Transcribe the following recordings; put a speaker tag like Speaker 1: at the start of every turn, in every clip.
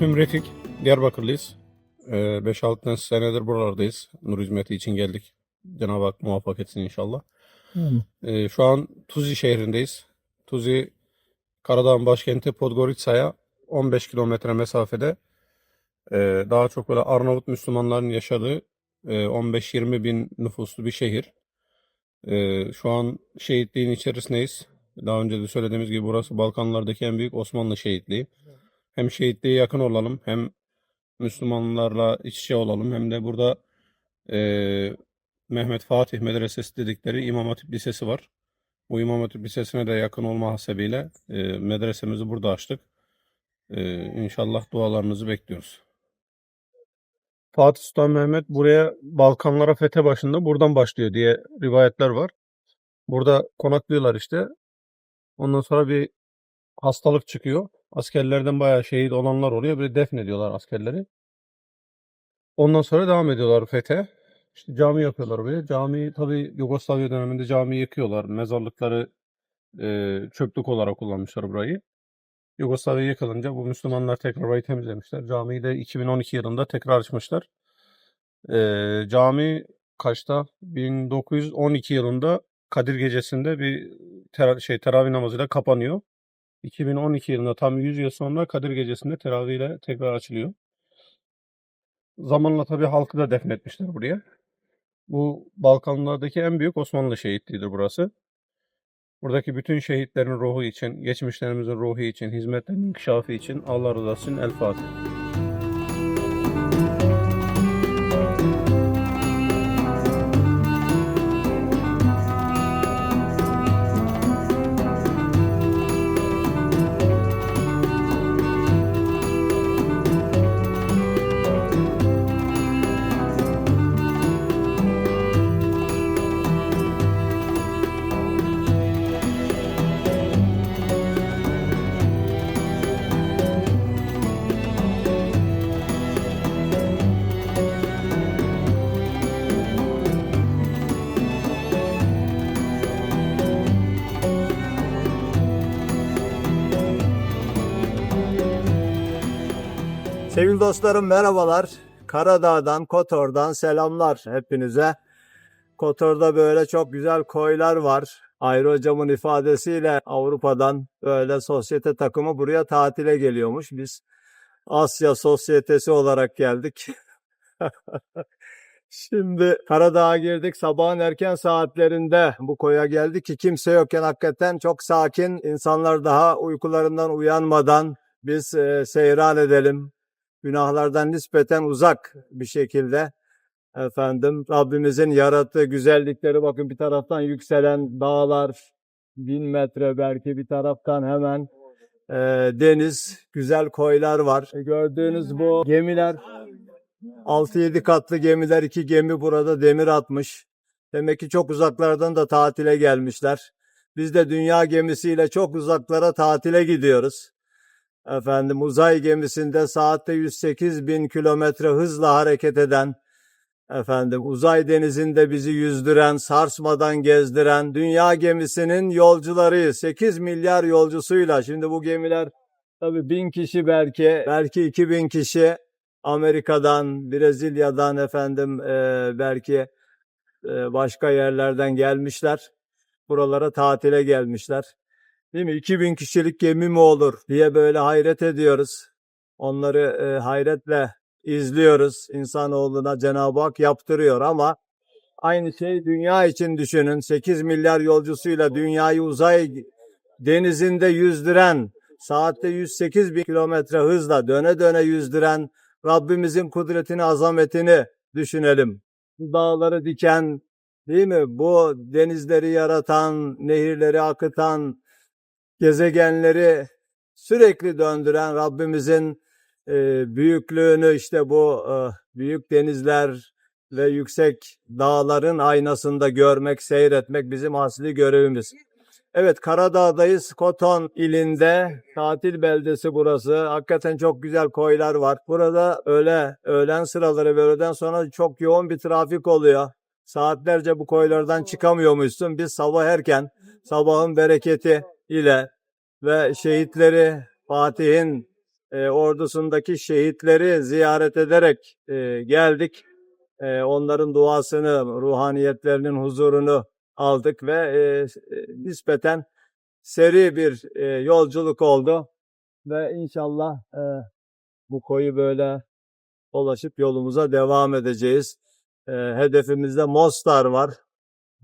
Speaker 1: ismim Refik. Diyarbakırlıyız. Ee, 5-6 senedir buralardayız. Nur hizmeti için geldik. Cenab-ı Hak muvaffak etsin inşallah. Ee, şu an Tuzi şehrindeyiz. Tuzi, Karadağ'ın başkenti Podgorica'ya 15 kilometre mesafede. Ee, daha çok böyle Arnavut Müslümanların yaşadığı e, 15-20 bin nüfuslu bir şehir. Ee, şu an şehitliğin içerisindeyiz. Daha önce de söylediğimiz gibi burası Balkanlardaki en büyük Osmanlı şehitliği. Hem şehitliğe yakın olalım hem Müslümanlarla iç içe olalım hem de burada eee, Mehmet Fatih Medresesi dedikleri İmam Hatip Lisesi var. Bu İmam Hatip Lisesi'ne de yakın olma hasebiyle eee, medresemizi burada açtık. Eee inşallah dualarınızı bekliyoruz. Fatih Sultan Mehmet buraya Balkanlara fethe başında buradan başlıyor diye rivayetler var. Burada konaklıyorlar işte. Ondan sonra bir hastalık çıkıyor. Askerlerden bayağı şehit olanlar oluyor. Böyle defnediyorlar askerleri. Ondan sonra devam ediyorlar fethe. İşte cami yapıyorlar buraya. Cami tabii Yugoslavya döneminde cami yıkıyorlar. Mezarlıkları e, çöplük olarak kullanmışlar burayı. Yugoslavya yıkılınca bu Müslümanlar tekrar burayı temizlemişler. Camiyi de 2012 yılında tekrar açmışlar. E, cami kaçta? 1912 yılında Kadir Gecesi'nde bir tera- şey teravih namazıyla kapanıyor. 2012 yılında tam 100 yıl sonra Kadir Gecesi'nde teravih ile tekrar açılıyor. Zamanla tabii halkı da defnetmişler buraya. Bu Balkanlardaki en büyük Osmanlı şehitliğidir burası. Buradaki bütün şehitlerin ruhu için, geçmişlerimizin ruhu için, hizmetlerinin inkişafı için Allah rızası için El Fatiha.
Speaker 2: Sevgili dostlarım merhabalar. Karadağ'dan, Kotor'dan selamlar hepinize. Kotor'da böyle çok güzel koylar var. Ayrı hocamın ifadesiyle Avrupa'dan böyle sosyete takımı buraya tatile geliyormuş. Biz Asya sosyetesi olarak geldik. Şimdi Karadağ'a girdik. Sabahın erken saatlerinde bu koya geldik ki kimse yokken hakikaten çok sakin. İnsanlar daha uykularından uyanmadan biz e, seyran edelim, günahlardan nispeten uzak bir şekilde efendim Rabbimizin yarattığı güzellikleri bakın bir taraftan yükselen dağlar bin metre belki bir taraftan hemen e, deniz güzel koylar var. E, gördüğünüz bu gemiler 6-7 katlı gemiler iki gemi burada demir atmış. Demek ki çok uzaklardan da tatile gelmişler. Biz de dünya gemisiyle çok uzaklara tatile gidiyoruz. Efendim uzay gemisinde saatte 108 bin kilometre hızla hareket eden, efendim uzay denizinde bizi yüzdüren, sarsmadan gezdiren dünya gemisinin yolcularıyız. 8 milyar yolcusuyla. Şimdi bu gemiler tabii bin kişi belki, belki 2000 kişi Amerika'dan, Brezilya'dan efendim e, belki e, başka yerlerden gelmişler. Buralara tatile gelmişler. Değil mi? 2000 kişilik gemi mi olur diye böyle hayret ediyoruz. Onları e, hayretle izliyoruz. İnsanoğluna Cenab-ı Hak yaptırıyor ama aynı şey dünya için düşünün. 8 milyar yolcusuyla dünyayı uzay denizinde yüzdüren, saatte 108 bin kilometre hızla döne döne yüzdüren Rabbimizin kudretini, azametini düşünelim. Dağları diken, değil mi? Bu denizleri yaratan, nehirleri akıtan, gezegenleri sürekli döndüren Rabbimizin e, büyüklüğünü işte bu e, büyük denizler ve yüksek dağların aynasında görmek, seyretmek bizim asli görevimiz. Evet Karadağ'dayız. Koton ilinde tatil beldesi burası. Hakikaten çok güzel koylar var. Burada öğle, öğlen sıraları ve öğleden sonra çok yoğun bir trafik oluyor. Saatlerce bu koylardan çıkamıyormuşsun. Biz sabah erken sabahın bereketi ile ve şehitleri Fatih'in e, ordusundaki şehitleri ziyaret ederek e, geldik. E, onların duasını, ruhaniyetlerinin huzurunu aldık ve e, e, nispeten seri bir e, yolculuk oldu. Ve inşallah e, bu koyu böyle dolaşıp yolumuza devam edeceğiz. E, hedefimizde Mostar var.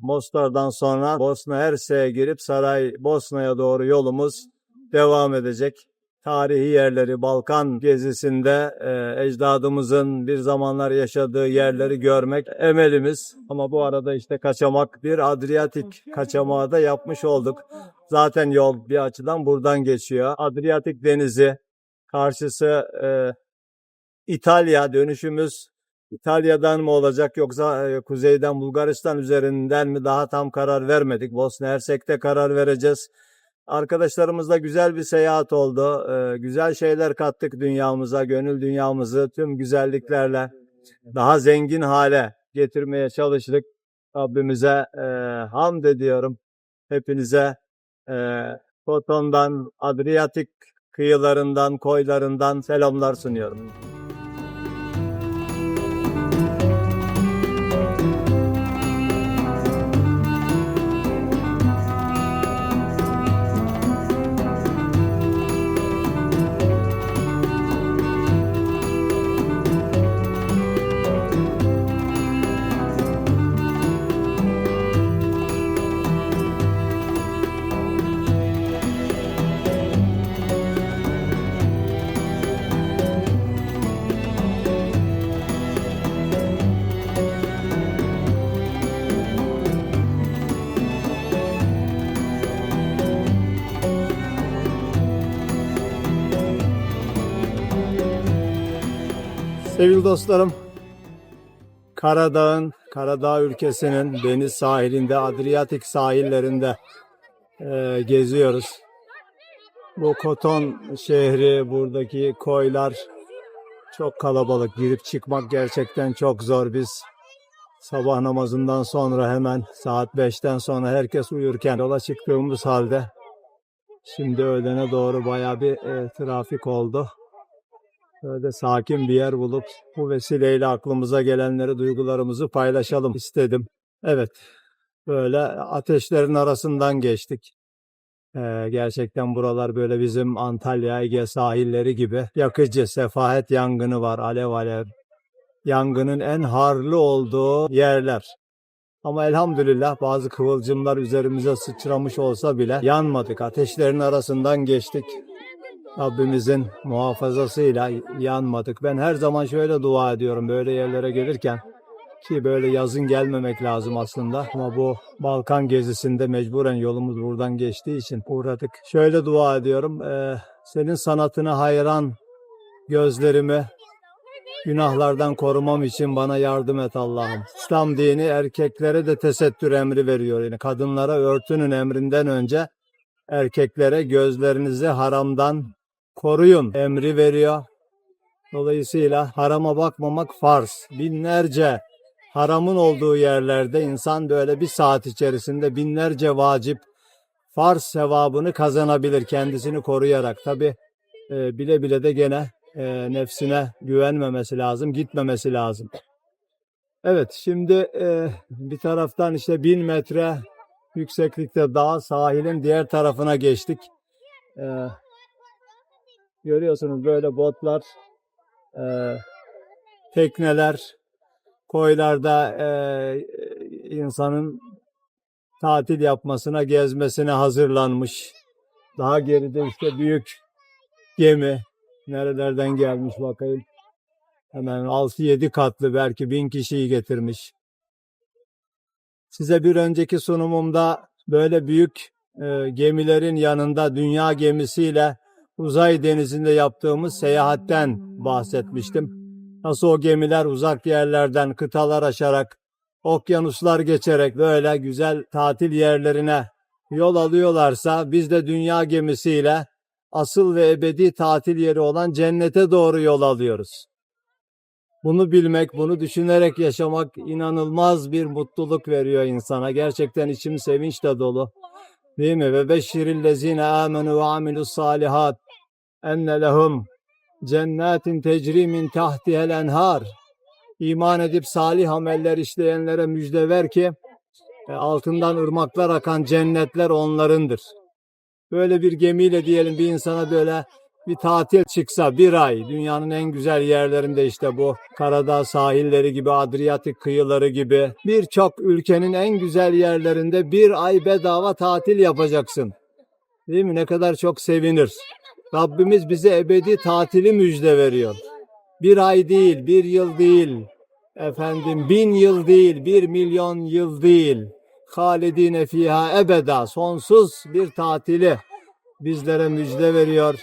Speaker 2: Mostar'dan sonra Bosna Hersek'e girip Saray Bosna'ya doğru yolumuz devam edecek. Tarihi yerleri Balkan gezisinde e, ecdadımızın bir zamanlar yaşadığı yerleri görmek emelimiz. Ama bu arada işte kaçamak bir Adriyatik kaçamağı da yapmış olduk. Zaten yol bir açıdan buradan geçiyor. Adriyatik Denizi karşısı e, İtalya dönüşümüz İtalya'dan mı olacak yoksa e, kuzeyden Bulgaristan üzerinden mi daha tam karar vermedik. Bosna Hersek'te karar vereceğiz. Arkadaşlarımızla güzel bir seyahat oldu. E, güzel şeyler kattık dünyamıza, gönül dünyamızı tüm güzelliklerle daha zengin hale getirmeye çalıştık. Rabbimize e, hamd ediyorum. Hepinize e, Koton'dan, Adriyatik kıyılarından, koylarından selamlar sunuyorum. Sevgili dostlarım, Karadağ'ın, Karadağ ülkesinin deniz sahilinde, Adriyatik sahillerinde eee, geziyoruz. Bu Koton şehri, buradaki koylar çok kalabalık. Girip çıkmak gerçekten çok zor. Biz sabah namazından sonra hemen saat 5'ten sonra herkes uyurken yola çıktığımız halde şimdi öğlene doğru bayağı bir eee, trafik oldu. Böyle sakin bir yer bulup bu vesileyle aklımıza gelenleri, duygularımızı paylaşalım istedim. Evet, böyle ateşlerin arasından geçtik. Ee, gerçekten buralar böyle bizim Antalya, Ege sahilleri gibi yakıcı, sefahet yangını var, alev alev. Yangının en harlı olduğu yerler. Ama elhamdülillah bazı kıvılcımlar üzerimize sıçramış olsa bile yanmadık. Ateşlerin arasından geçtik. Rabbimizin muhafazasıyla yanmadık. Ben her zaman şöyle dua ediyorum böyle yerlere gelirken ki böyle yazın gelmemek lazım aslında ama bu Balkan gezisinde mecburen yolumuz buradan geçtiği için uğradık. Şöyle dua ediyorum. eee, senin sanatına hayran gözlerimi günahlardan korumam için bana yardım et Allah'ım. İslam dini erkeklere de tesettür emri veriyor. Yani kadınlara örtünün emrinden önce erkeklere gözlerinizi haramdan koruyun emri veriyor. Dolayısıyla harama bakmamak farz. Binlerce haramın olduğu yerlerde insan böyle bir saat içerisinde binlerce vacip farz sevabını kazanabilir kendisini koruyarak. Tabi bile bile de gene e, nefsine güvenmemesi lazım, gitmemesi lazım. Evet şimdi e, bir taraftan işte bin metre yükseklikte dağ sahilin diğer tarafına geçtik. E, görüyorsunuz böyle botlar, e, tekneler, koylarda e, insanın tatil yapmasına, gezmesine hazırlanmış. Daha geride işte büyük gemi nerelerden gelmiş bakayım. Hemen 6-7 katlı belki bin kişiyi getirmiş. Size bir önceki sunumumda böyle büyük e, gemilerin yanında dünya gemisiyle uzay denizinde yaptığımız seyahatten bahsetmiştim. Nasıl o gemiler uzak yerlerden kıtalar aşarak, okyanuslar geçerek böyle güzel tatil yerlerine yol alıyorlarsa biz de dünya gemisiyle asıl ve ebedi tatil yeri olan cennete doğru yol alıyoruz. Bunu bilmek, bunu düşünerek yaşamak inanılmaz bir mutluluk veriyor insana. Gerçekten içim sevinçle dolu. Değil mi? Ve beşşiril lezine amenu ve amilus salihat enne lehum cennetin tecri min tahtihel enhar. İman edip salih ameller işleyenlere müjde ver ki e, altından ırmaklar akan cennetler onlarındır. Böyle bir gemiyle diyelim bir insana böyle bir tatil çıksa bir ay dünyanın en güzel yerlerinde işte bu Karadağ sahilleri gibi Adriyatik kıyıları gibi birçok ülkenin en güzel yerlerinde bir ay bedava tatil yapacaksın. Değil mi? Ne kadar çok sevinir. Rabbimiz bize ebedi tatili müjde veriyor. Bir ay değil, bir yıl değil, efendim bin yıl değil, bir milyon yıl değil. Halidine fiha ebeda, sonsuz bir tatili bizlere müjde veriyor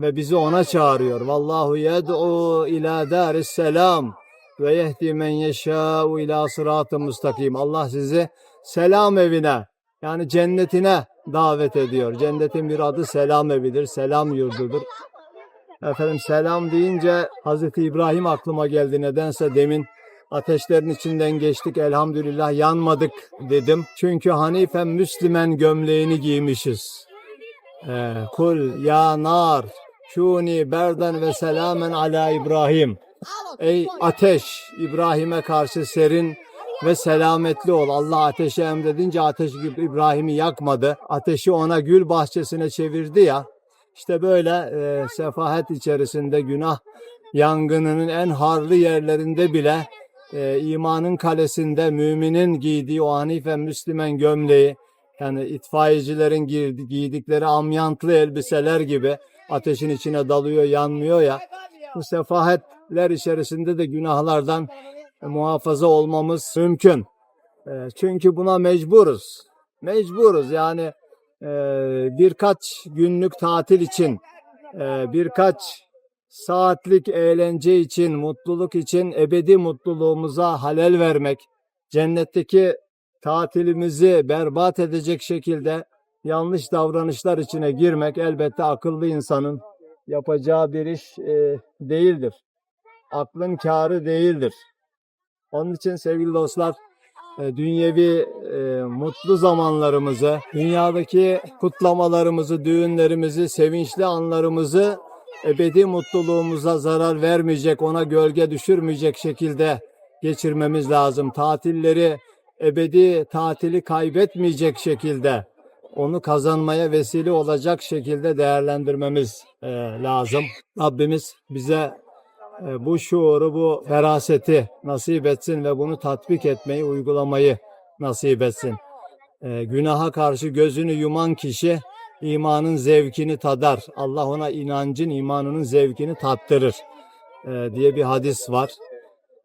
Speaker 2: ve bizi ona çağırıyor. Vallahu yed'u ila daris selam ve yehdi men yeşâ'u ila sıratı mustakim. Allah sizi selam evine yani cennetine davet ediyor. Cennetin bir adı selam evidir, selam yurdudur. Efendim selam deyince Hazreti İbrahim aklıma geldi nedense demin ateşlerin içinden geçtik elhamdülillah yanmadık dedim. Çünkü Hanifen Müslümen gömleğini giymişiz. Ee, Kul ya nar şuni berden ve selamen ala İbrahim. Ey ateş İbrahim'e karşı serin ve selametli ol. Allah ateşe emredince ateş İbrahim'i yakmadı. Ateşi ona gül bahçesine çevirdi ya. İşte böyle e, sefahet içerisinde günah yangınının en harlı yerlerinde bile e, imanın kalesinde müminin giydiği o hanife Müslüman gömleği yani itfaiyecilerin giydi- giydikleri amyantlı elbiseler gibi ateşin içine dalıyor yanmıyor ya bu sefahetler içerisinde de günahlardan muhafaza olmamız mümkün. E, çünkü buna mecburuz. Mecburuz yani e, birkaç günlük tatil için, e, birkaç saatlik eğlence için, mutluluk için ebedi mutluluğumuza halel vermek, cennetteki tatilimizi berbat edecek şekilde yanlış davranışlar içine girmek elbette akıllı insanın yapacağı bir iş e, değildir. Aklın kârı değildir. Onun için sevgili dostlar, e, dünyevi e, mutlu zamanlarımızı, dünyadaki kutlamalarımızı, düğünlerimizi, sevinçli anlarımızı ebedi mutluluğumuza zarar vermeyecek, ona gölge düşürmeyecek şekilde geçirmemiz lazım. Tatilleri ebedi tatili kaybetmeyecek şekilde onu kazanmaya vesile olacak şekilde değerlendirmemiz e, lazım. Rabbimiz bize bu şuuru, bu feraseti nasip etsin ve bunu tatbik etmeyi, uygulamayı nasip etsin. E, günaha karşı gözünü yuman kişi imanın zevkini tadar. Allah ona inancın, imanının zevkini tattırır e, diye bir hadis var.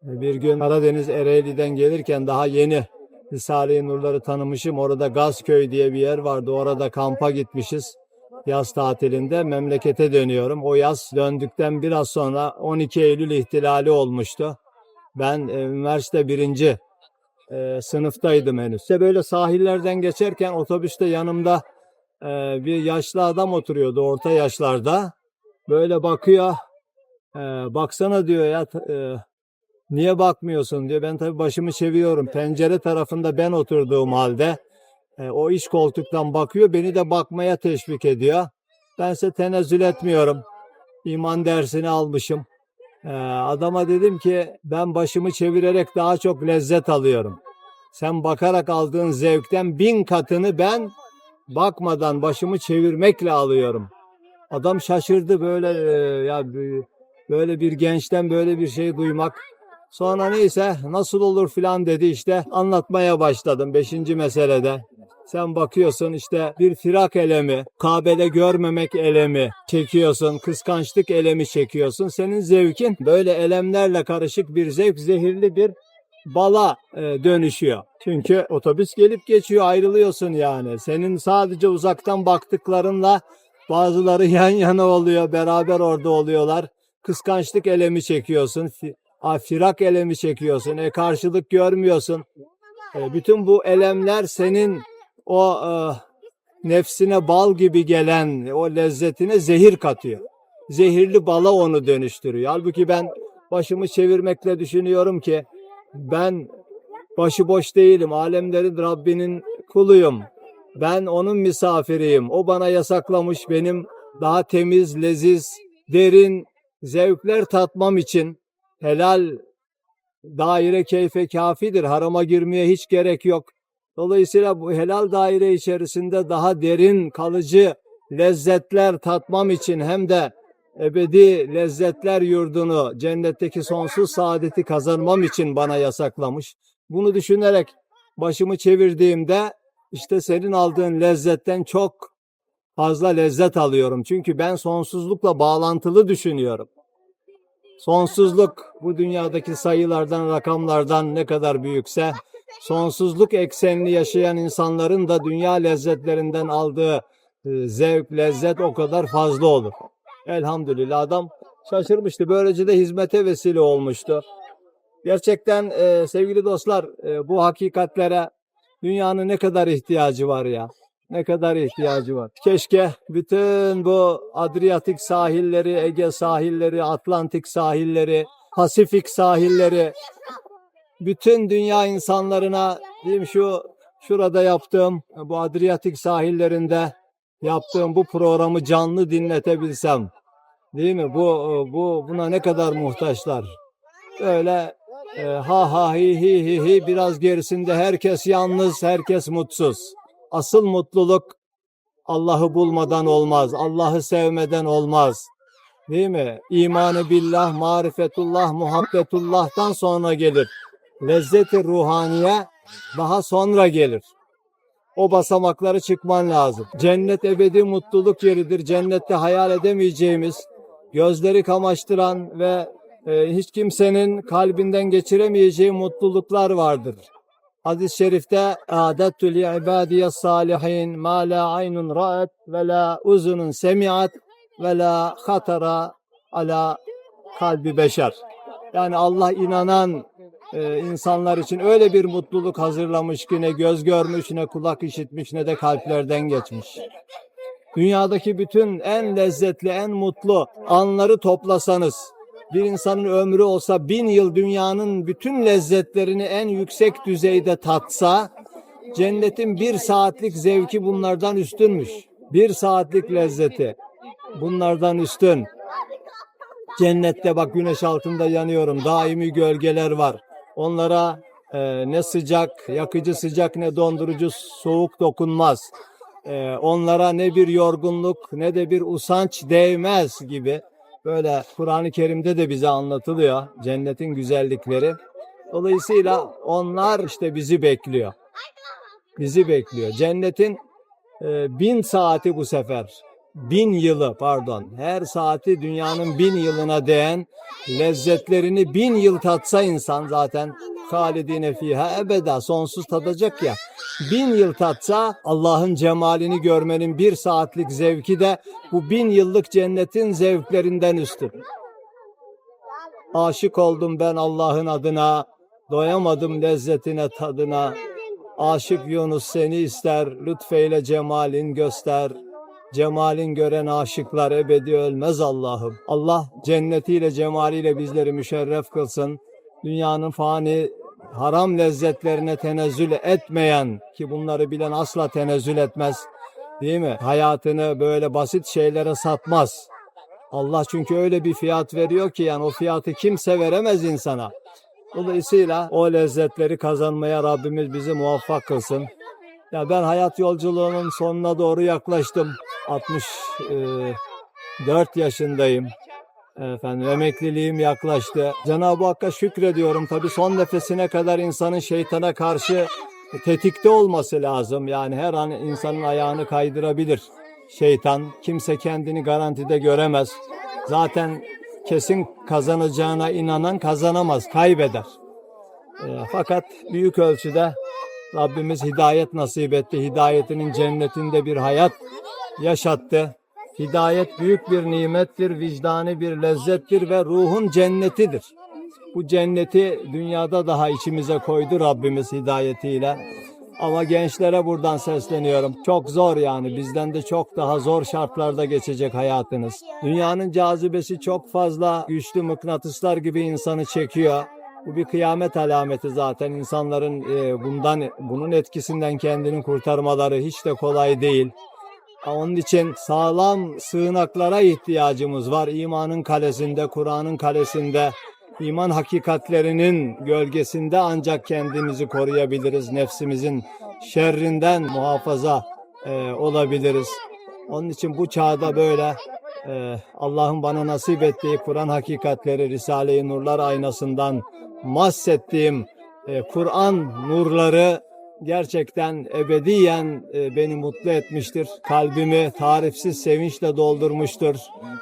Speaker 2: E, Bir gün Karadeniz Ereğli'den gelirken daha yeni Risale-i Nurları tanımışım. Orada Gazköy diye bir yer vardı. Orada kampa gitmişiz. Yaz tatilinde memlekete dönüyorum. O yaz döndükten biraz sonra 12 Eylül ihtilali olmuştu. Ben e, üniversite birinci e, sınıftaydım henüz. İşte böyle sahillerden geçerken otobüste yanımda e, bir yaşlı adam oturuyordu orta yaşlarda. Böyle bakıyor. E, baksana diyor ya e, niye bakmıyorsun diyor. Ben tabii başımı çeviriyorum. Pencere tarafında ben oturduğum halde e, o iş koltuktan bakıyor. Beni de bakmaya teşvik ediyor. Bense tenezzül etmiyorum. İman dersini almışım. E, adama dedim ki ben başımı çevirerek daha çok lezzet alıyorum. Sen bakarak aldığın zevkten bin katını ben bakmadan başımı çevirmekle alıyorum. Adam şaşırdı böyle e, ya böyle bir gençten böyle bir şey duymak. Sonra neyse nasıl olur filan dedi işte anlatmaya başladım 5. meselede. Sen bakıyorsun işte bir firak elemi, Kabe'de görmemek elemi çekiyorsun, kıskançlık elemi çekiyorsun. Senin zevkin böyle elemlerle karışık bir zevk, zehirli bir bala e, dönüşüyor. Çünkü otobüs gelip geçiyor, ayrılıyorsun yani. Senin sadece uzaktan baktıklarınla bazıları yan yana oluyor, beraber orada oluyorlar. Kıskançlık elemi çekiyorsun, firak elemi çekiyorsun, e karşılık görmüyorsun. E, bütün bu elemler senin o e, nefsine bal gibi gelen o lezzetine zehir katıyor. Zehirli bala onu dönüştürüyor. Halbuki ben başımı çevirmekle düşünüyorum ki ben başıboş değilim. Alemlerin Rabbinin kuluyum. Ben onun misafiriyim. O bana yasaklamış benim daha temiz, leziz, derin zevkler tatmam için helal daire keyfe kafidir. Harama girmeye hiç gerek yok. Dolayısıyla bu helal daire içerisinde daha derin, kalıcı lezzetler tatmam için hem de ebedi lezzetler yurdunu, cennetteki sonsuz saadeti kazanmam için bana yasaklamış. Bunu düşünerek başımı çevirdiğimde işte senin aldığın lezzetten çok fazla lezzet alıyorum. Çünkü ben sonsuzlukla bağlantılı düşünüyorum. Sonsuzluk bu dünyadaki sayılardan, rakamlardan ne kadar büyükse sonsuzluk eksenli yaşayan insanların da dünya lezzetlerinden aldığı e, zevk, lezzet o kadar fazla olur. Elhamdülillah adam şaşırmıştı. Böylece de hizmete vesile olmuştu. Gerçekten e, sevgili dostlar e, bu hakikatlere dünyanın ne kadar ihtiyacı var ya. Ne kadar ihtiyacı var. Keşke bütün bu Adriyatik sahilleri, Ege sahilleri, Atlantik sahilleri, Pasifik sahilleri bütün dünya insanlarına diyeyim şu şurada yaptığım bu Adriyatik sahillerinde yaptığım bu programı canlı dinletebilsem. Değil mi? Bu bu buna ne kadar muhtaçlar. Öyle e, ha ha hi hi hi hi biraz gerisinde herkes yalnız, herkes mutsuz. Asıl mutluluk Allah'ı bulmadan olmaz. Allah'ı sevmeden olmaz. Değil mi? İmanı billah, marifetullah, muhabbetullah'tan sonra gelir. Lezzeti ruhaniye daha sonra gelir. O basamakları çıkman lazım. Cennet ebedi mutluluk yeridir. Cennette hayal edemeyeceğimiz, gözleri kamaştıran ve e, hiç kimsenin kalbinden geçiremeyeceği mutluluklar vardır. Hadis-i şerifte adettu li salihin ma la aynun ra'et ve la uzunun semi'at ve la hatara ala kalbi beşer. Yani Allah inanan e, insanlar için öyle bir mutluluk hazırlamış ki ne göz görmüş ne kulak işitmiş ne de kalplerden geçmiş. Dünyadaki bütün en lezzetli, en mutlu anları toplasanız, bir insanın ömrü olsa bin yıl dünyanın bütün lezzetlerini en yüksek düzeyde tatsa, cennetin bir saatlik zevki bunlardan üstünmüş. Bir saatlik lezzeti bunlardan üstün. Cennette bak güneş altında yanıyorum. Daimi gölgeler var. Onlara e, ne sıcak, yakıcı sıcak ne dondurucu soğuk dokunmaz. E, onlara ne bir yorgunluk ne de bir usanç değmez gibi. Böyle Kur'an-ı Kerim'de de bize anlatılıyor cennetin güzellikleri. Dolayısıyla onlar işte bizi bekliyor. Bizi bekliyor. Cennetin e, bin saati bu sefer. Bin yılı pardon. Her saati dünyanın bin yılına değen lezzetlerini bin yıl tatsa insan zaten halidine fiha ebeda sonsuz tadacak ya. Bin yıl tatsa Allah'ın cemalini görmenin bir saatlik zevki de bu bin yıllık cennetin zevklerinden üstün. Aşık oldum ben Allah'ın adına, doyamadım lezzetine tadına. Aşık Yunus seni ister, lütfeyle cemalin göster. Cemalin gören aşıklar ebedi ölmez Allah'ım. Allah cennetiyle cemaliyle bizleri müşerref kılsın. Dünyanın fani haram lezzetlerine tenezzül etmeyen ki bunları bilen asla tenezzül etmez. Değil mi? Hayatını böyle basit şeylere satmaz. Allah çünkü öyle bir fiyat veriyor ki yani o fiyatı kimse veremez insana. Dolayısıyla o lezzetleri kazanmaya Rabbimiz bizi muvaffak kılsın. Ya ben hayat yolculuğunun sonuna doğru yaklaştım. 64 yaşındayım. Efendim emekliliğim yaklaştı. Cenab-ı Hakk'a şükrediyorum. Tabii son nefesine kadar insanın şeytana karşı tetikte olması lazım. Yani her an insanın ayağını kaydırabilir şeytan. Kimse kendini garantide göremez. Zaten kesin kazanacağına inanan kazanamaz, kaybeder. E, fakat büyük ölçüde Rabbimiz hidayet nasip etti. Hidayetinin cennetinde bir hayat yaşattı. Hidayet büyük bir nimettir, vicdani bir lezzettir ve ruhun cennetidir. Bu cenneti dünyada daha içimize koydu Rabbimiz hidayetiyle. Ama gençlere buradan sesleniyorum. Çok zor yani bizden de çok daha zor şartlarda geçecek hayatınız. Dünyanın cazibesi çok fazla güçlü mıknatıslar gibi insanı çekiyor. Bu bir kıyamet alameti zaten. İnsanların e, bundan bunun etkisinden kendini kurtarmaları hiç de kolay değil. Onun için sağlam sığınaklara ihtiyacımız var. İmanın kalesinde, Kur'an'ın kalesinde, iman hakikatlerinin gölgesinde ancak kendimizi koruyabiliriz. Nefsimizin şerrinden muhafaza e, olabiliriz. Onun için bu çağda böyle e, Allah'ın bana nasip ettiği Kur'an hakikatleri, Risale-i Nurlar aynasından mahsettiğim e, Kur'an nurları gerçekten ebediyen e, beni mutlu etmiştir. Kalbimi tarifsiz sevinçle doldurmuştur.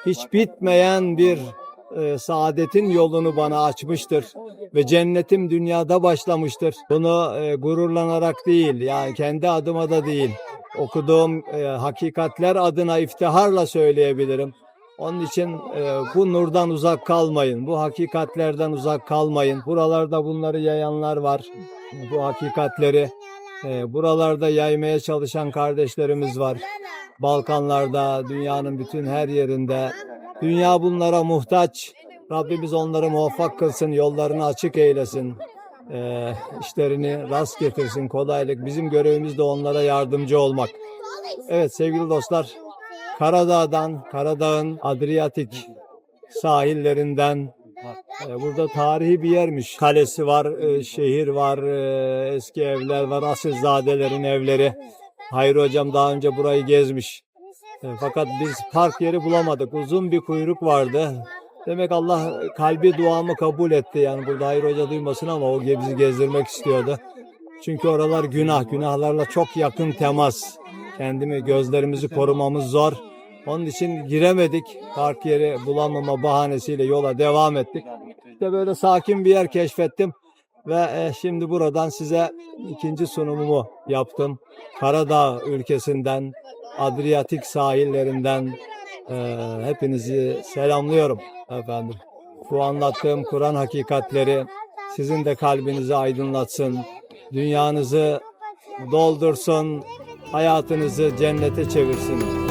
Speaker 2: Hiç bitmeyen bir e, saadetin yolunu bana açmıştır ve cennetim dünyada başlamıştır. Bunu e, gururlanarak değil, yani kendi adıma da değil, okuduğum hakikatler adına iftiharla söyleyebilirim. Onun için e, bu nurdan uzak kalmayın, bu hakikatlerden uzak kalmayın. Buralarda bunları yayanlar var, bu hakikatleri. e, buralarda yaymaya çalışan kardeşlerimiz var. Balkanlarda, dünyanın bütün her yerinde. Dünya bunlara muhtaç. Rabbimiz onları muvaffak kılsın, yollarını açık eylesin. E, işlerini rast getirsin, kolaylık. Bizim görevimiz de onlara yardımcı olmak. Evet sevgili dostlar, Karadağ'dan, Karadağ'ın Adriyatik sahillerinden e, burada tarihi bir yermiş. Kalesi var, e, şehir var, e, eski evler var, asilzadelerin evleri. Hayri hocam daha önce burayı gezmiş. Fakat biz park yeri bulamadık. Uzun bir kuyruk vardı. Demek Allah kalbi duamı kabul etti. Yani burada Hayri Hoca duymasın ama o bizi gezdirmek istiyordu. Çünkü oralar günah. Günahlarla çok yakın temas. Kendimi, gözlerimizi korumamız zor. Onun için giremedik. Park yeri bulamama bahanesiyle yola devam ettik. İşte böyle sakin bir yer keşfettim. Ve e, şimdi buradan size ikinci sunumumu yaptım. Karadağ ülkesinden, Adriyatik sahillerinden e, hepinizi selamlıyorum efendim. Bu anlattığım Kur'an hakikatleri sizin de kalbinizi aydınlatsın. Dünyanızı doldursun, hayatınızı cennete çevirsin.